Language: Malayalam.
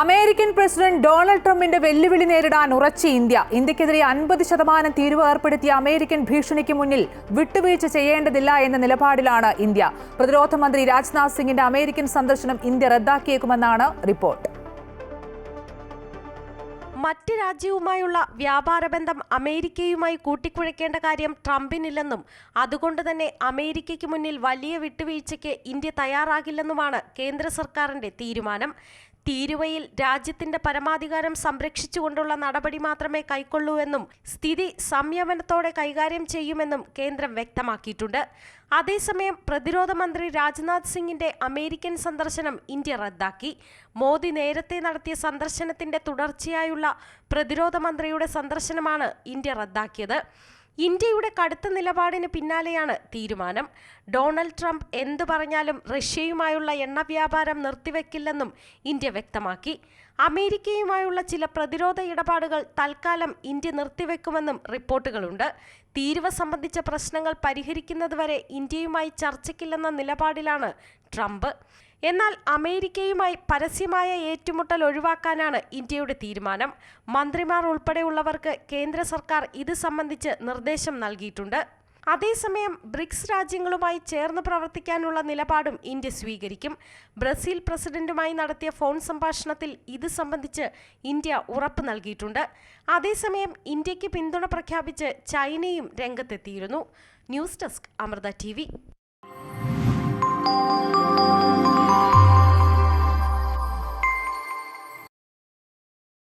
അമേരിക്കൻ പ്രസിഡന്റ് ഡൊണാൾഡ് ട്രംപിന്റെ വെല്ലുവിളി നേരിടാൻ ഉറച്ച ഇന്ത്യ. ഇന്ത്യക്കെതിരെ അൻപത് ശതമാനം തീരുവ ഏർപ്പെടുത്തിയ അമേരിക്കൻ ഭീഷണിക്ക് മുന്നിൽ വിട്ടുവീഴ്ച ചെയ്യേണ്ടതില്ല എന്ന നിലപാടിലാണ് ഇന്ത്യ. പ്രതിരോധ മന്ത്രി രാജ്നാഥ് സിംഗിന്റെ അമേരിക്കൻ സന്ദർശനം ഇന്ത്യ റദ്ദാക്കിയേക്കുമെന്നാണ് റിപ്പോർട്ട്. മറ്റ് രാജ്യവുമായുള്ള വ്യാപാര ബന്ധം അമേരിക്കയുമായി കൂട്ടിക്കുഴയ്ക്കേണ്ട കാര്യം ട്രംപിനില്ലെന്നും അതുകൊണ്ട് തന്നെ അമേരിക്കയ്ക്ക് മുന്നിൽ വലിയ വിട്ടുവീഴ്ചയ്ക്ക് ഇന്ത്യ തയ്യാറാകില്ലെന്നുമാണ് കേന്ദ്ര സർക്കാരിന്റെ തീരുമാനം. തീരുവയിൽ രാജ്യത്തിന്റെ പരമാധികാരം സംരക്ഷിച്ചുകൊണ്ടുള്ള നടപടി മാത്രമേ കൈക്കൊള്ളൂ എന്നും സ്ഥിതി സംയമനത്തോടെ കൈകാര്യം ചെയ്യുമെന്നും കേന്ദ്രം വ്യക്തമാക്കിയിട്ടുണ്ട്. അതേസമയം പ്രതിരോധ മന്ത്രി രാജ്നാഥ് സിംഗിന്റെ അമേരിക്കൻ സന്ദർശനം ഇന്ത്യ റദ്ദാക്കി. മോദി നേരത്തെ നടത്തിയ സന്ദർശനത്തിന്റെ തുടർച്ചയായുള്ള പ്രതിരോധ മന്ത്രിയുടെ സന്ദർശനമാണ് ഇന്ത്യ റദ്ദാക്കിയത്. ഇന്ത്യയുടെ കടുത്ത നിലപാടിന് പിന്നാലെയാണ് തീരുമാനം. ഡൊണാൾഡ് ട്രംപ് എന്തു പറഞ്ഞാലും റഷ്യയുമായുള്ള എണ്ണ വ്യാപാരം നിർത്തിവെക്കില്ലെന്നും ഇന്ത്യ വ്യക്തമാക്കി. അമേരിക്കയുമായുള്ള ചില പ്രതിരോധ ഇടപാടുകൾ തൽക്കാലം ഇന്ത്യ നിർത്തിവെക്കുമെന്നും റിപ്പോർട്ടുകളുണ്ട്. തീരുവ സംബന്ധിച്ച പ്രശ്നങ്ങൾ പരിഹരിക്കുന്നതുവരെ ഇന്ത്യയുമായി ചർച്ചയ്ക്കില്ലെന്ന നിലപാടിലാണ് ട്രംപ്. എന്നാൽ അമേരിക്കയുമായി പരസ്യമായ ഏറ്റുമുട്ടൽ ഒഴിവാക്കാനാണ് ഇന്ത്യയുടെ തീരുമാനം. മന്ത്രിമാർ ഉൾപ്പെടെയുള്ളവർക്ക് കേന്ദ്ര സർക്കാർ ഇത് സംബന്ധിച്ച് നിർദ്ദേശം നൽകിയിട്ടുണ്ട്. അതേസമയം ബ്രിക്സ് രാജ്യങ്ങളുമായി ചേർന്ന് പ്രവർത്തിക്കാനുള്ള നിലപാടും ഇന്ത്യ സ്വീകരിക്കും. ബ്രസീൽ പ്രസിഡന്റുമായി നടത്തിയ ഫോൺ സംഭാഷണത്തിൽ ഇത് സംബന്ധിച്ച് ഇന്ത്യ ഉറപ്പ് നൽകിയിട്ടുണ്ട്. അതേസമയം ഇന്ത്യയ്ക്ക് പിന്തുണ പ്രഖ്യാപിച്ച് ചൈനയും രംഗത്തെത്തിയിരുന്നു. News desk Amrita T